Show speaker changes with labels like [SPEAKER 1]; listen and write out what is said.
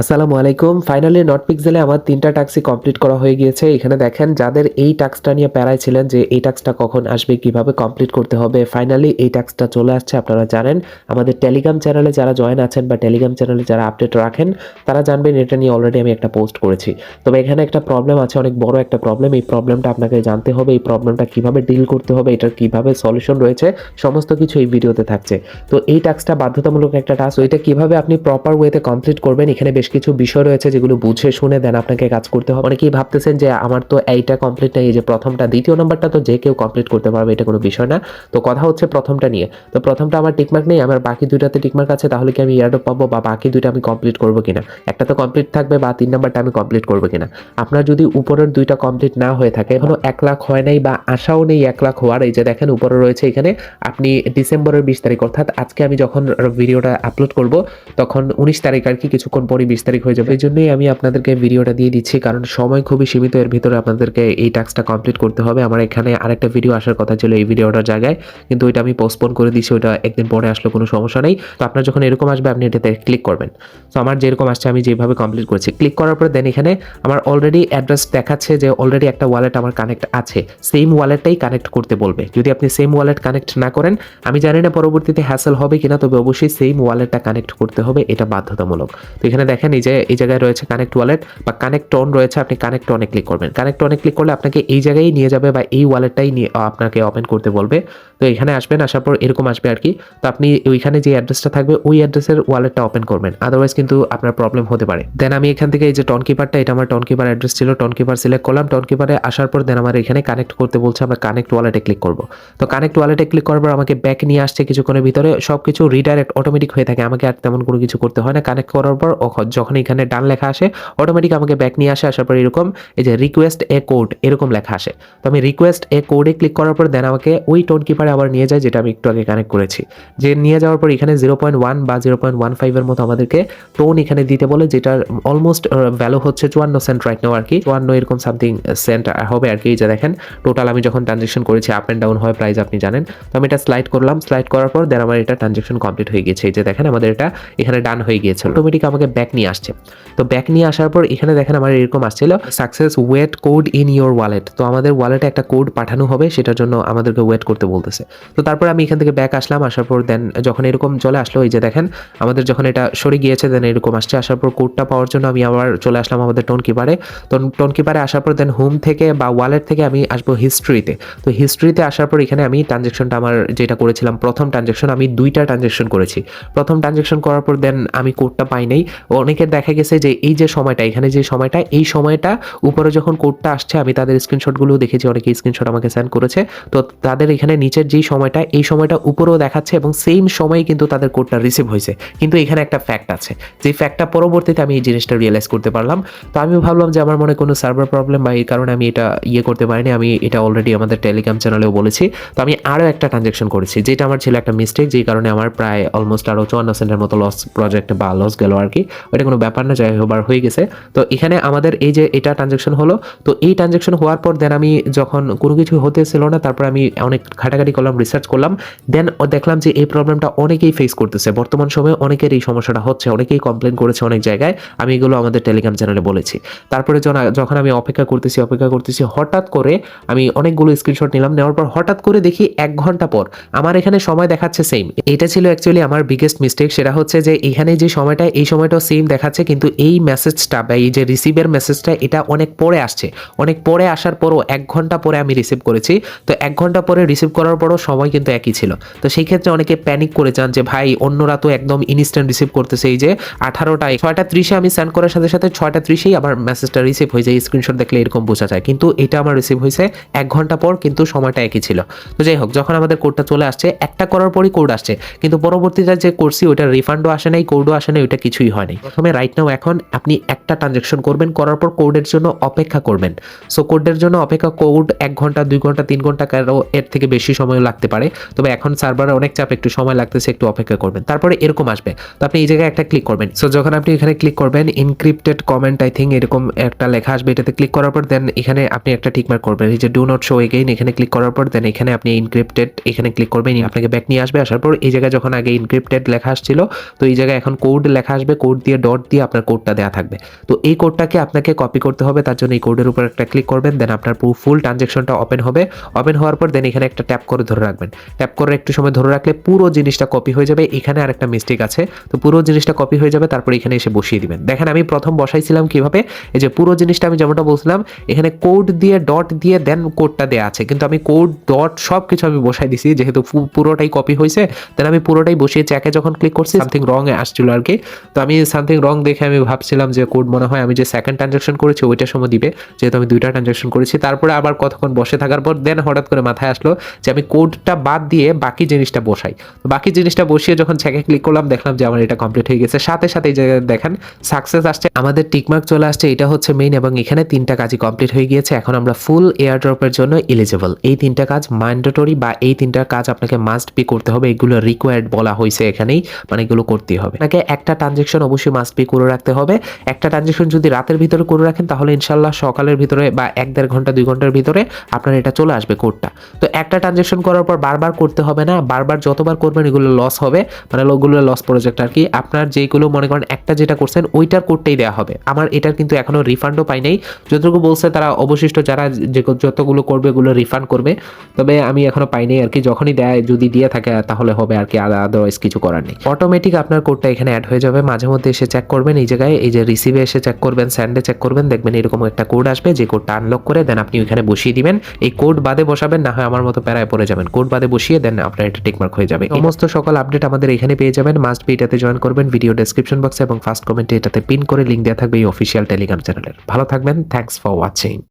[SPEAKER 1] আসসালামু আলাইকুম। Finally not পিক্সেলে আমার তিনটা টাস্কই কমপ্লিট করা হয়ে গিয়েছে। এখানে দেখেন, যাদের এই টাস্কটা নিয়ে প্যারায় ছিলেন যে এই টাস্কটা কখন আসবে, কীভাবে কমপ্লিট করতে হবে ফাইনালি এই টাস্কটা চলে আসছে, আপনারা জানেন। আমাদের টেলিগ্রাম চ্যানেলে যারা জয়েন আছেন বা টেলিগ্রাম চ্যানেলে যারা আপডেট রাখেন, তারা জানবেন এটা নিয়ে অলরেডি আমি একটা পোস্ট করেছি। তবে এখানে একটা প্রবলেম আছে, অনেক বড় একটা প্রবলেম এই প্রবলেমটা আপনাকে জানতে হবে, এই প্রবলেমটা কীভাবে ডিল করতে হবে, এটার কীভাবে সলিউশন রয়েছে, সমস্ত কিছু এই ভিডিওতে থাকছে। তো এই টাস্কটা বাধ্যতামূলক একটা টাস্ক ওইটা কীভাবে আপনি প্রপার ওয়েতে কমপ্লিট করবেন, এখানে বেশ কিছু বিষয় রয়েছে যেগুলো বুঝে শুনে দেন আপনাকে কাজ করতে হবে। অনেকেই ভাবতেছেন যে আমার তো এইটা কমপ্লিট নেই, এই যে প্রথমটা, দ্বিতীয় নাম্বারটা তো যে কেউ কমপ্লিট করতে পারবে, এটা কোনো বিষয় না। তো কথা হচ্ছে প্রথমটা নিয়ে। তো প্রথমটা আমার টিকমার্ক নেই, আমার বাকি দুইটাতে টিকমার্ক আছে, তাহলে কি আমি ইয়ারডপ পাবো বা বাকি দুইটা আমি কমপ্লিট করব কিনা? একটা তো কমপ্লিট থাকবে বা তিন নাম্বারটা আমি কমপ্লিট করব কিনা? আপনার যদি উপরের দুইটা কমপ্লিট না হয়ে থাকে, এখনও এক লাখ হয় নাই বা আশাও নেই এক লাখ হওয়ার, এই যে দেখেন উপরে রয়েছে এখানে, আপনি ডিসেম্বরের বিশ তারিখ, অর্থাৎ আজকে আমি যখন ভিডিওটা আপলোড করব, তখন উনিশ তারিখ আর কি কিছুক্ষণ পরে বিশ তারিখ হয়ে যাবে। এই জন্যই আমি আপনাদেরকে ভিডিওটা দিয়ে দিচ্ছি কারণ সময় খুবই সীমিত এর ভিতরে আপনাদেরকে এই টাস্কটা কমপ্লিট করতে হবে। আমার এখানে আরেকটা ভিডিও আসার কথা ছিল এই ভিডিওটার জায়গায় কিন্তু ওইটা আমি পোস্টপোন করে দিচ্ছি ওইটা একদিন পরে আসলে কোনো সমস্যা নেই। তো আপনার যখন এরকম আসবে আপনি এটাতে ক্লিক করবেন। তো আমার যেরকম আসছে আমি যেভাবে কমপ্লিট করছি। ক্লিক করার পরে দেন এখানে আমার অলরেডি অ্যাড্রেস দেখাচ্ছে যে অলরেডি একটা ওয়ালেট আমার কানেক্ট আছে। সেম ওয়ালেটটাই কানেক্ট করতে বলবে। যদি আপনি সেম ওয়ালেট কানেক্ট না করেন আমি জানি না পরবর্তীতে হ্যাসেল হবে কিনা তবে অবশ্যই সেম ওয়ালেটটা কানেক্ট করতে হবে এটা বাধ্যতামূলক। তো এখানে দেখেন এই যে, এই জায়গায় রয়েছে কানেক্ট ওয়ালেট বা কানেক্ট অন রয়েছে, আপনি কানেক্ট অনে ক্লিক করবেন। কানেক্ট অনে ক্লিক করলে আপনাকে এই জায়গায় নিয়ে যাবে বা এই ওয়ালেটটাই নিয়ে আপনাকে ওপেন করতে বলবে। তো এখানে আসবেন, আসার পর এরকম আসবে আর কি। তো আপনি ওইখানে যে অ্যাড্রেসটা থাকবে, ওই অ্যাড্রেসের ওয়ালেটটা ওপেন করবেন। আদারওয়াইজ কিন্তু আপনার প্রবলেম হতে পারে। দেন আমি এখান থেকে এই যে টন কিপারটা এটা আমার টন কিপার অ্যাড্রেস ছিল। টন কিপার সিলেক্ট করলাম। টন কিপারে আসার পর দেন আমার এখানে কানেক্ট করতে বলছে, আমরা কানেক্ট ওয়ালেটে ক্লিক করব। তো কানেক্ট ওয়ালেটে ক্লিক করার পর আমাকে ব্যাক নিয়ে আসছে কিছুক্ষণের ভিতরে। সব কিছু রিডাইরেক্ট অটোমেটিক হয়ে থাকে। আমাকে আর তেমন কোনো কিছু করতে হয় না। কানেক্ট করার পর যখন এখানে ডান লেখা আসে অটোমেটিক আমাকে ব্যাক নিয়ে আসে, আসার পর এরকম এই যে রিকোয়েস্ট এ কোড এরকম লেখা আসে। তো আমি রিকোয়েস্ট এ কোডে ক্লিক করার পর দেন আমাকে ওই টোন কিপারে আবার নিয়ে যায়, যেটা আমি একটু আগে কানেক্ট করেছি। যে নিয়ে যাওয়ার পর এখানে জিরো পয়েন্ট ওয়ান বা জিরো পয়েন্ট ওয়ান ফাইভের মতো আমাদেরকে টোন এখানে দিতে বলে, যেটার অলমোস্ট ভ্যালু হচ্ছে চুয়ান্ন সেন্ট রাইট নাও আর কি চুয়ান্ন এরকম সামথিং সেন্ট হবে আর কি এই যে দেখেন টোটাল আমি যখন ট্রানজেকশন করেছি আপ অ্যান্ড ডাউন হয় প্রাইস আপনি জানেন। তো আমি এটা স্লাইড করলাম স্লাইড করার পর দেন আমার এটা ট্রানজেকশন কমপ্লিট হয়ে গেছে এই যে দেখেন, আমাদের এটা এখানে ডান হয়ে গিয়েছে। অটোমেটিক আমাকে ব্যাক নিয়ে আসছে। তো ব্যাক নিয়ে আসার পর এখানে দেখেন আমার এরকম আসছিল success wait code in your wallet তো আমাদের ওয়ালেটে একটা কোড পাঠানো হবে, সেটার জন্য আমাদেরকে ওয়েট করতে বলতেছে। তো তারপর আমি এখান থেকে ব্যাক আসলাম, আসার পর দেন যখন এরকম চলে আসলো, এই যে দেখেন, আমাদের যখন এটা সরে গিয়েছে দেন এরকম আসছে, আসার পর কোডটা পাওয়ার জন্য আমি আবার চলে আসলাম আমাদের টোন কিপারে তো টোন কিপারে আসার পর দেন হোম থেকে বা ওয়ালেট থেকে আমি আসব হিস্ট্রিতে তো হিস্ট্রিতে আসার পর এখানে আমি ট্রানজেকশনটা আমার যেটা করেছিলাম, প্রথম ট্রানজেকশন আমি দুইটা ট্রানজেকশন করেছি। প্রথম ট্রানজেকশন করার পর দেন আমি কোডটা পাই নাই। অনেকের দেখা গেছে যে এই যে সময়টা, এখানে যে সময়টা, এই সময়টা উপরে যখন কোডটা আসছে, আমি তাদের স্ক্রিনশটগুলো দেখেছি, অনেকে স্ক্রিনশট আমাকে সেন্ড করেছে। তো তাদের এখানে নিচের যেই সময়টা, এই সময়টা উপরেও দেখাচ্ছে এবং সেম সময়ে কিন্তু তাদের কোডটা রিসিভ হয়েছে। কিন্তু এখানে একটা ফ্যাক্ট আছে, যে ফ্যাক্টটা পরবর্তীতে আমি এই জিনিসটা রিয়েলাইজ করতে পারলাম। তো আমি ভাবলাম যে আমার মনে কোনো সার্ভার প্রবলেম বা এই কারণে আমি এটা ইয়ে করতে পারিনি, আমি এটা অলরেডি আমাদের টেলিগ্রাম চ্যানেলেও বলেছি। তো আমি আরও একটা ট্রানজ্যাকশন করেছি, যেটা আমার ছিল একটা মিস্টেক যেই কারণে আমার প্রায় অলমোস্ট আরও চুয়ান্ন সেন্টের মতো লস প্রজেক্ট বা লস গেল আর কি। কোনো ব্যাপার না, যাই হোক হয়ে গেছে। তো এখানে আমাদের এই যে এটা ট্রানজ্যাকশন হলো, তো এই ট্রানজ্যাকশন হওয়ার পর দেন আমি যখন কোনো কিছু হতেছিল না, তারপর আমি অনেক ঘাটাঘাটি করলাম রিসার্চ করলাম। দেন দেখলাম যে এই প্রবলেমটা অনেকেই ফেস করতেছে। বর্তমান সময়ে অনেকের এই সমস্যাটা হচ্ছে, অনেকেই কমপ্লেন করেছে অনেক জায়গায়। আমি এগুলো আমাদের টেলিগ্রাম চ্যানেলে বলেছি। তারপরে যখন- যখন আমি অপেক্ষা করতেছি অপেক্ষা করতেছি, হঠাৎ করে আমি অনেকগুলো স্ক্রিনশট নিলাম, নেওয়ার পর হঠাৎ করে দেখি এক ঘণ্টা পর আমার এখানে সময় দেখাচ্ছে সেম এটা ছিল অ্যাকচুয়ালি আমার বিগেস্ট মিস্টেক সেটা হচ্ছে যে এখানে যে সময়টা, এই সময়টাও সেম দেখাচ্ছে, কিন্তু এই মেসেজটা বা এই যে রিসিভের মেসেজটা এটা অনেক পরে আসছে। অনেক পরে আসার পরও এক ঘণ্টা পরে আমি রিসিভ করেছি। তো এক ঘণ্টা পরে রিসিভ করার পরও সময় কিন্তু একই ছিল। তো সেই ক্ষেত্রে অনেকে প্যানিক করে যান যে, ভাই, অন্যরা তো একদম ইনস্ট্যান্ট রিসিভ করতেছে এই যে আঠারোটায়। ছয়টা ত্রিশে আমি সেন্ড করার সাথে সাথে ছয়টা ত্রিশেই আমার মেসেজটা রিসিভ হয়ে যায় স্ক্রিনশট দেখলে এরকম বোঝা যায়। কিন্তু এটা আমার রিসিভ হয়েছে এক ঘণ্টা পর, কিন্তু সময়টা একই ছিল। তো যাই হোক, যখন আমাদের কোডটা চলে আসছে, একটা করার পরই কোড আসছে। কিন্তু পরবর্তীতে যে করছি ওটা রিফান্ডও আসে নাই কোডও আসে নাই ওটা কিছুই হয়নি প্রথমে রাইট নাও এখন আপনি একটা ট্রানজেকশন করবেন, করার পর কোডের জন্য অপেক্ষা করবেন। সো কোডের জন্য অপেক্ষা কোড এক ঘণ্টা, দুই ঘণ্টা, তিন ঘণ্টা কারও এর থেকে বেশি সময় লাগতে পারে। তবে এখন সার্ভারে অনেক চাপ, একটু সময় লাগতেছে, একটু অপেক্ষা করবেন। তারপরে এরকম আসবে। তো আপনি এই জায়গায় একটা ক্লিক করবেন। সো যখন আপনি এখানে ক্লিক করবেন ইনক্রিপ্টেড কমেন্ট আই থিঙ্ক এরকম একটা লেখা আসবে এটাতে ক্লিক করার পর দেন এখানে আপনি একটা টিকমার্ক করবেন। এই যে ডু নট শো এগেইন এখানে ক্লিক করার পর দেন এখানে আপনি ইনক্রিপ্টেড এখানে ক্লিক করবেন আপনাকে ব্যাক নিয়ে আসবে। আসার পর এই জায়গায় যখন আগে ইনক্রিপ্টেড লেখা আসছিল, তো এই জায়গায় এখন কোড লেখা আসবে। কোড দিয়ে ডট দিয়ে আপনার কোডটা দেওয়া থাকবে। তো এই কোডটাকে আপনাকে কপি করতে হবে, তার জন্য এই কোডের উপর একটা ক্লিক করবেন দেন আপনার ফুল ট্রানজ্যাকশনটা ওপেন হবে। ওপেন হওয়ার পর দেন এখানে একটা ট্যাপ করে ধরে রাখবেন। ট্যাপ করে একটু সময় ধরে রাখলে পুরো জিনিসটা কপি হয়ে যাবে। এখানে আরেকটা মিস্টেক আছে। তো পুরো জিনিসটা কপি হয়ে যাবে, তারপর এখানে এসে বসিয়ে দিবেন। দেখেন আমি প্রথম বসাইছিলাম কীভাবে? এই যে পুরো জিনিসটা আমি যেমনটা বলছিলাম, এখানে কোড দিয়ে ডট দিয়ে দেন কোডটা দেওয়া আছে। কিন্তু আমি কোড ডট সব কিছু আমি বসাই দিছি, যেহেতু পুরোটাই কপি হয়েছে দেন আমি পুরোটাই বসিয়ে চ্যাকে যখন ক্লিক করছি সামথিং রং আসছিল আর কি তো আমি সামথিং রং দেখে আমি ভাবছিলাম যে কোড মনে হয় আমি যে সেকেন্ড ট্রানজাকশন করেছি ওইটার সময় দিবে, যেহেতু আমি দুইটা ট্রানজাকশন করেছি। তারপরে আবার কতক্ষণ বসে থাকার পর দেন হঠাৎ করে মাথায় আসলো যে আমি কোডটা বাদ দিয়ে বাকি জিনিসটা বসাই। তো বাকি জিনিসটা বসিয়ে যখন চ্যাকে ক্লিক করলাম, দেখলাম যে আমার এটা কমপ্লিট হয়ে গেছে। সাথে সাথে এই জায়গায় দেখেন সাকসেস আসছে। আমাদের টিকমার্ক চলে আসছে, এটা হচ্ছে মেইন এবং এখানে তিনটা কাজই কমপ্লিট হয়ে গিয়েছে। এখন আমরা ফুল এয়ার ড্রপের জন্য এলিজিবল এই তিনটা কাজ ম্যান্ডেটরি বা এই তিনটা কাজ আপনাকে মাস্ট বি করতে হবে। এগুলো রিকোয়ার্ড বলা হয়েছে এখানেই মানে এগুলো করতেই হবে। আপনাকে একটা ট্রানজেকশন অবশ্যই মাস্ট বি করে রাখতে হবে। একটা ট্রানজেকশন যদি রাতের ভিতরে করে রাখেন, তাহলে ইনশাল্লাহ সকালের ভিতরে বা এক দেড় ঘণ্টা, দুই ঘণ্টার ভিতরে আপনার এটা চলে আসবে কোডটা তো একটা ট্রানজেকশন করার পর বারবার করতে হবে না, বারবার যতবার করবেন এগুলো লস হবে। মানে ওগুলো লস প্রজেক্ট আর কি, আপনার যেগুলো মনে করেন একটা যেটা করছেন, ওইটার কোডটাই দেওয়া হবে। আমার এটার কিন্তু এখনও রিফান্ডও পাই নাই। যতটুকু বলছে তারা অবশিষ্ট যারা যে যতগুলো করবে এগুলো রিফান্ড করবে। তবে আমি এখনও পাইনি আর কি, যখনই দেয়, যদি দিয়ে থাকে তাহলে হবে আর কি আদারওয়াইজ কিছু করার নেই। অটোমেটিক আপনার কোডটা এখানে অ্যাড হয়ে যাবে। মাঝে মধ্যে এসে চেক করবেন, এই জায়গায় এই যে রিসিভে এসে চেক করবেন স্যান্ডে চেক করবেন, দেখবেন এরকম একটা কোড আসবে, যে কোডটা আনলক করে দেন আপনি ওইখানে বসিয়ে দিবেন। এই কোড বাদে বসাবেন, না হয় আমার মতো প্যারায় পড়ে যাবেন। কোড বাদে বসিয়ে দেন আপনার এটা টেকমার্ক হয়ে যাবে। সমস্ত সকল আপডেট আমাদের এখানে পেয়ে যাবেন। মাস্ট বি এটাতে জয়েন করবেন ভিডিও ডেসক্রিপশন বক্সে এবং ফার্স্ট কমেন্টে এটাতে পিন করে লিঙ্ক দেওয়া থাকবে এই অফিসিয়াল টেলিগ্রাম চ্যানেলের ভালো থাকবেন থ্যাংকস ফর ওয়াচিং